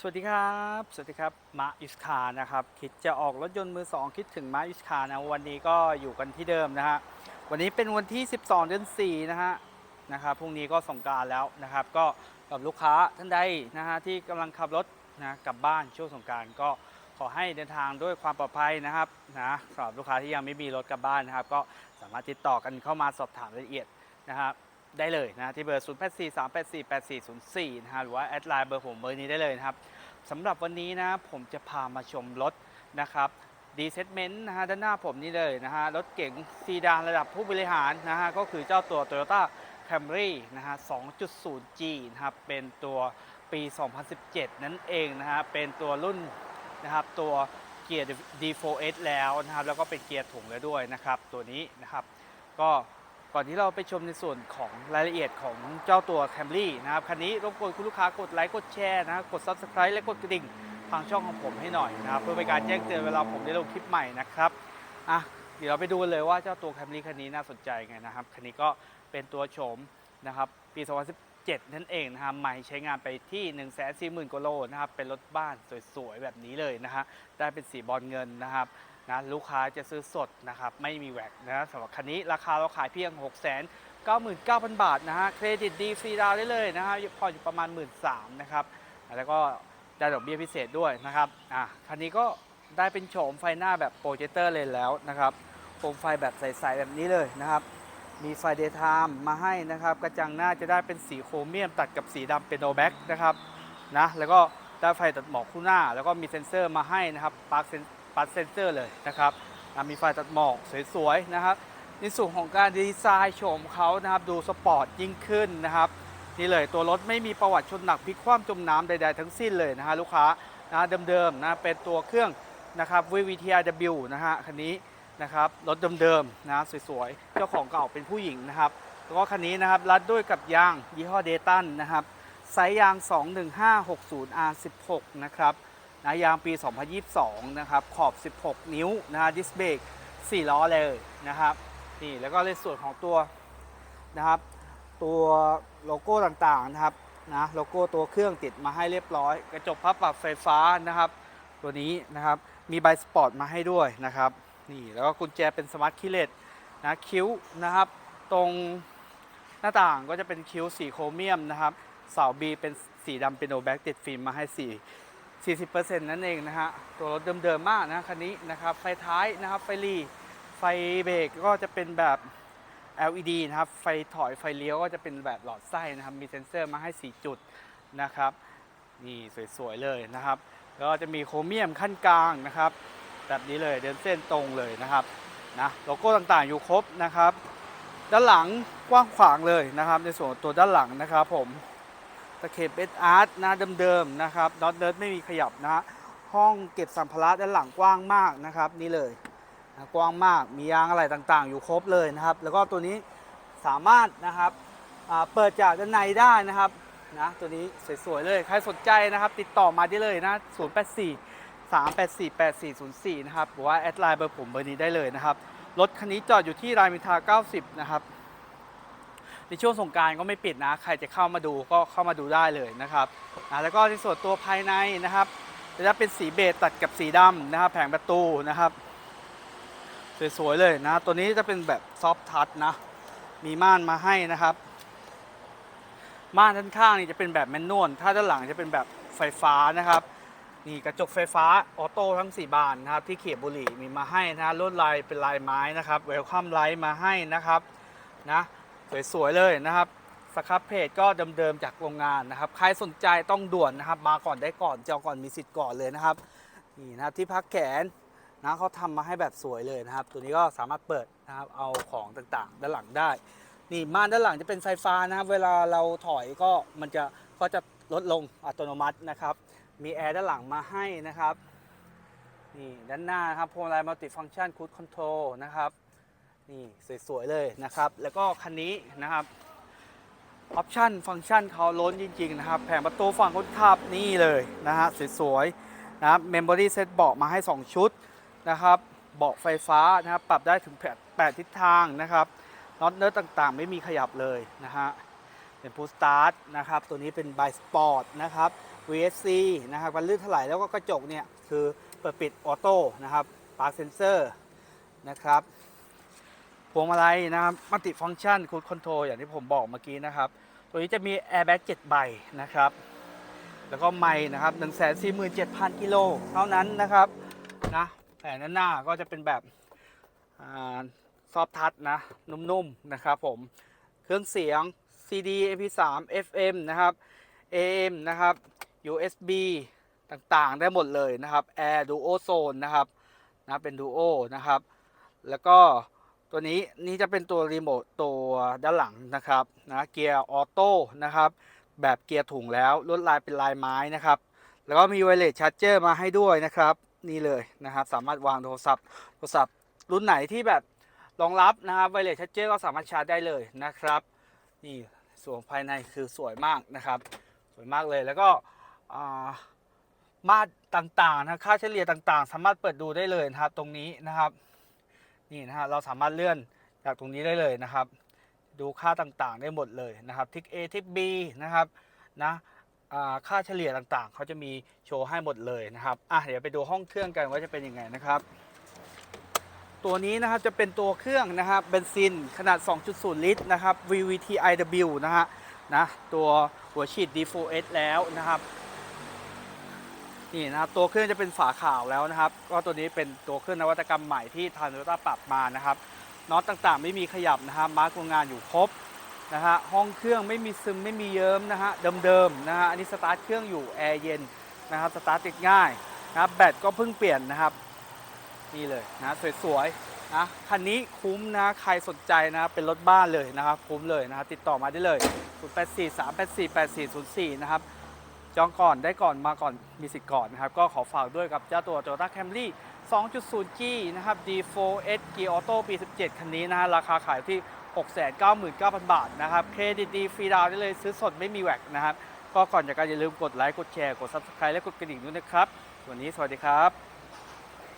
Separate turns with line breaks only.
สวัสดีครับ สวัสดีครับมาอิสคานะครับ คิดจะออกรถยนต์มือ 2 คิดถึงมาอิสคานะ วันนี้ก็อยู่กันที่เดิมนะฮะ วันนี้เป็นวันที่ 12 เดือน 4 นะฮะ นะครับ พรุ่งนี้ก็สงการแล้วนะครับ ก็กับลูกค้าท่านใดนะฮะที่กำลังขับรถนะกลับบ้านช่วงสงการก็ขอให้เดินทางด้วยความปลอดภัยนะครับนะสำหรับลูกค้าที่ยังไม่มีรถกลับบ้านนะครับ ก็สามารถติดต่อกันเข้ามาสอบถามรายละเอียดนะครับ ได้เลยนะที่เบอร์ 0 8 4 3 8 4 8 4 0 4 นะฮะหรือว่าแอดไลน์เบอร์ผมเบอร์นี้ได้เลยนะครับสำหรับวันนี้นะผมจะพามาชมรถนะครับดีเซตเมนต์นะฮะด้านหน้าผมนี่เลยนะฮะรถเก๋งซีดานระดับผู้บริหารนะฮะก็คือเจ้าตัว Toyota Camry นะฮะ 2.0G นะครับเป็นตัวปี 2017 นั่นเองนะฮะเป็นตัวรุ่นนะครับตัวเกียร์ D4S แล้วนะครับแล้วก็เป็นเกียร์ถุงแล้วด้วยนะครับตัวนี้นะครับก็ ก่อนที่เราไปชมในส่วนของรายละเอียดของเจ้าตัว Camry นะครับคันนี้รบกวนคุณลูกค้ากดไลค์กดแชร์นะกด Subscribe และกดกระดิ่งทางช่องของผมให้หน่อยนะครับ เพื่อเป็นการแจ้งเตือนเวลาผมได้ลงคลิปใหม่นะครับอะเดี๋ยวเราไปดูกันเลยว่าเจ้าตัว Camry คันนี้น่าสนใจไงนะครับคันนี้ก็เป็นตัวโฉมนะครับปี 2017 นั่นเองนะครับใหม่ใช้งานไปที่ 140,000กว่าโลนะครับเป็นรถบ้านสวยๆแบบนี้เลยนะฮะได้เป็นสีบอลเงินนะครับ นะลูกค้าจะซื้อสดนะครับไม่มีแวกนะสำหรับคันนี้ราคาเราขายเพียง6 9 9 0 0 0 บาทนะฮะเครดิตดีฟรีดาวได้เลยนะฮะผ่อนอยู่ประมาณ 1 3ื่นนะครับแล้วก็ได้ดอกเบี้ยพิเศษด้วยนะครับอะคันนี้ก็ได้เป็นโฉมไฟหน้าแบบโปรเจคเตอร์เลยแล้วนะครับโคมไฟแบบใสๆแบบนี้เลยนะครับ มีไฟเดย์ไทม์มาให้นะครับ กระจังหน้าจะได้เป็นสีโครเมียมตัดกับสีดำเป็นโนแบ็กนะครับนะแล้วก็ได้ไฟตัดหมอกคู่หน้า แล้วก็มีเซ็นเซอร์มาให้นะครับปาร์คเซน ปัดเซนเซอร์เลยนะครับมีไฟตัดหมอกสวยๆนะครับในส่วนของการดีไซน์โฉมเขานะครับดูสปอร์ตยิ่งขึ้นนะครับนี่เลยตัวรถไม่มีประวัติชนหนักพลิกคว่ำจมน้ำใดๆทั้งสิ้นเลยนะฮะลูกค้านะเดิมๆนะเป็นตัวเครื่องนะครับ VVTRW นะฮะคันนี้นะครับรถเดิมๆนะสวยๆ เจ้าของเก่าเป็นผู้หญิงนะครับ แล้วก็คันนี้นะครับรัดด้วยกับยางยี่ห้อเดตันนะครับไซส์ยาง 21560 R16 นะครับ นะยางปี 2022 นะครับ ขอบ 16 นิ้วนะฮะดิสเบรก4 ล้อเลยนะครับ นี่แล้วก็ในส่วนของตัวนะครับ ตัวโลโก้ต่างๆนะครับนะโลโก้ตัวเครื่องติดมาให้เรียบร้อย กระจกพับปรับไฟฟ้านะครับ ตัวนี้นะครับมีใบสปอร์ตมาให้ด้วยนะครับนี่แล้วก็กุญแจเป็นสมาร์ทคีเลสนะคิ้วนะครับ ตรงหน้าต่างก็จะเป็นคิ้วสีโครเมียมนะครับเสาบีเป็นสีดำเป็นโอแบ็กติดฟิล์มมาให้สี 40%นั่นเองนะฮะ ตัวรถเดิมๆมากนะคันนี้นะครับ ไฟท้ายนะครับ ไฟรี ไฟเบรกก็จะเป็นแบบ LED นะครับ ไฟถอย ไฟเลี้ยวก็จะเป็นแบบหลอดไส้นะครับ มีเซ็นเซอร์มาให้ 4 จุดนะครับ นี่สวยๆเลยนะครับ แล้วก็จะมีโครเมียมขั้นกลางนะครับ แบบนี้เลยเดินเส้นตรงเลยนะครับ นะ โลโก้ต่างๆอยู่ครบนะครับ ด้านหลังกว้างขวางเลยนะครับ ในส่วนตัวด้านหลังนะครับผม ตะเข็บเอสอาร์ตนะเดิมๆนะครับน็อตเนิร์ดไม่มีขยับนะฮะห้องเก็บสัมภาระด้านหลังกว้างมากนะครับ นี่เลยนะกว้างมากมียางอะไรต่างๆ อยู่ครบเลยนะครับ แล้วก็ตัวนี้สามารถนะครับเปิดจากด้านในได้นะครับนะตัวนี้สวยๆเลยใครสนใจนะครับ ติดต่อมาได้เลยนะ 084 384 8404 นะครับหรือว่าแอดไลน์เบอร์ผมเบอร์นี้ได้เลยนะครับรถคันนี้จอดอยู่ที่รามอินทรา90 นะครับ ในช่วงสงการก็ไม่ปิดนะ ใครจะเข้ามาดูก็เข้ามาดูได้เลยนะครับนะแล้วก็ในส่วนตัวภายในนะครับจะเป็นสีเบจตัดกับสีดำนะครับ แผงประตูนะครับ สวยๆเลยนะ ตัวนี้จะเป็นแบบซอฟทัชนะ มีม่านมาให้นะครับ ม่านด้านข้างนี่จะเป็นแบบแมนนวล ถ้าด้านหลังจะเป็นแบบไฟฟ้านะครับ นี่กระจกไฟฟ้าออโต้ทั้ง 4 บานนะครับ ที่เขียบบุหรี่มีมาให้นะลวดลายเป็นลายไม้นะครับ เวลคัมไลท์มาให้นะครับนะ สวยๆเลยนะครับสครับเพจก็เดิมๆจากโรงงานนะครับ ใครสนใจต้องด่วนนะครับ มาก่อนได้ก่อนจองก่อนมีสิทธิ์ก่อนเลยนะครับนี่นะครับที่พักแขนนะเขาทำมาให้แบบสวยเลยนะครับ ตัวนี้ก็สามารถเปิดนะครับเอาของต่างๆ ด้านหลังได้ นี่ม่านด้านหลังจะเป็นไฟฟ้านะครับเวลาเราถอยก็มันจะก็จะลดลงอัตโนมัตินะครับ มีแอร์ด้านหลังมาให้นะครับนี่ด้านหน้านครับพวงมาลัยมัลติฟัง c t ชันคูดคอนโทรลนะครับ นี่สวยๆเลยนะครับ แล้วก็คันนี้นะครับออปชันฟังก์ชันเขาล้นจริงๆนะครับ แผงประตูฝั่งคนขับนี่เลยนะฮะสวยๆนะครับเมมโมรี่เซตเบาะมาให้ 2 ชุดนะครับเบาะไฟฟ้านะครับปรับได้ถึง 8 ทิศทางนะครับน็อตเนื้อต่างๆ ไม่มีขยับเลยนะฮะเป็นพูสตาร์ทนะครับ ตัวนี้เป็นบ y สปอร์ตนะครับ VSC นะครับวันลื่นเท่าไหร่แล้วก็กระจกเนี่ย คือเปิดปิดออโต้นะครับปาร์คเซนเซอร์นะครับ วงมาลัยนะครับมัลติฟัง c t ชันคูดคอนโทรอย่างที่ผมบอกเมื่อกี้นะครับ ตัวนี้จะมีแอร์แบ็ก7ใบนะครับ แล้วก็ไม่นะครับ147,000กิโลเท่านั้นนะครับนะแผงด้านหน้าก็จะเป็นแบบซอฟทัชนะนุ่มๆนะครับผมเครื่องเสียง CD MP3 FM นะครับ AM นะครับ USB ต่างๆ ได้หมดเลยนะครับ Air Duo Zone นะครับนะเป็น Duo นะครับ แล้วก็ ตัวนี้นี่จะเป็นตัวรีโมทตัวด้านหลังนะครับนะเกียร์ออโต้นะครับแบบเกียร์ถุงแล้วลวดลายเป็นลายไม้นะครับ แล้วก็มีไวเลสชาร์จเจอร์มาให้ด้วยนะครับ นี่เลยนะครับ สามารถวางโทรศัพท์โทรศัพท์รุ่นไหนที่แบบรองรับนะครับไวเลสชาร์จเจอร์ก็สามารถชาร์จได้เลยนะครับ นี่ส่วนภายในคือสวยมากนะครับ สวยมากเลยแล้วก็อ่ามาตรต่างๆนะค่าเฉลี่ยต่างๆ สามารถเปิดดูได้เลยนะครับตรงนี้นะครับ นี่นะฮะเราสามารถเลื่อนจากตรงนี้ได้เลยนะครับ ดูค่าต่างๆได้หมดเลยนะครับทิก A ทิก B นะครับนะค่าเฉลี่ยต่างๆ เขาจะมีโชว์ให้หมดเลยนะครับอะเดี๋ยวไปดูห้องเครื่องกันว่าจะเป็นยังไงนะครับ ตัวนี้นะครับจะเป็นตัวเครื่องนะครับเบนซินขนาด 2.0 ลิตรนะครับ VVT iW นะฮะนะตัวหัวฉีด D4S แล้วนะครับ นี่นะครับตัวเครื่องจะเป็นฝาขาวแล้วนะครับ ก็ตัวนี้เป็นตัวเครื่องนวัตกรรมใหม่ที่ทางโตต้าปรับมานะครับน็อตต่างๆ ไม่มีขยับนะครับมาร์กโรงงานอยู่ครบนะฮะห้องเครื่องไม่มีซึมไม่มีเยิ้มนะฮะเดิมๆนะฮะอันนี้สตาร์ทเครื่องอยู่แอร์เย็นนะครับสตาร์ทติดง่ายนะครับแบตก็เพิ่งเปลี่ยนนะครับนี่เลยนะสวยๆนะคันนี้คุ้มนะใครสนใจนะเป็นรถบ้านเลยนะครับคุ้มเลยนะครับติดต่อมาได้เลย 084 384 8404 นะครับ จองก่อนได้ก่อนมาก่อนมีสิทธิ์ก่อนนะครับ ก็ขอฝากด้วยกับเจ้าตัว Toyota Camry 2.0G นะครับ D4S Gear Auto ปี 17 คันนี้นะฮะราคาขายที่ 699,000 บาทนะครับ เครดิตดีฟรีดาวน์ได้เลยซื้อสดไม่มีแวกนะครับ ก็ก่อนจากการอย่าลืมกดไลค์กดแชร์กด Subscribe และกดกระดิ่งด้วยนะครับ วันนี้สวัสดีครับ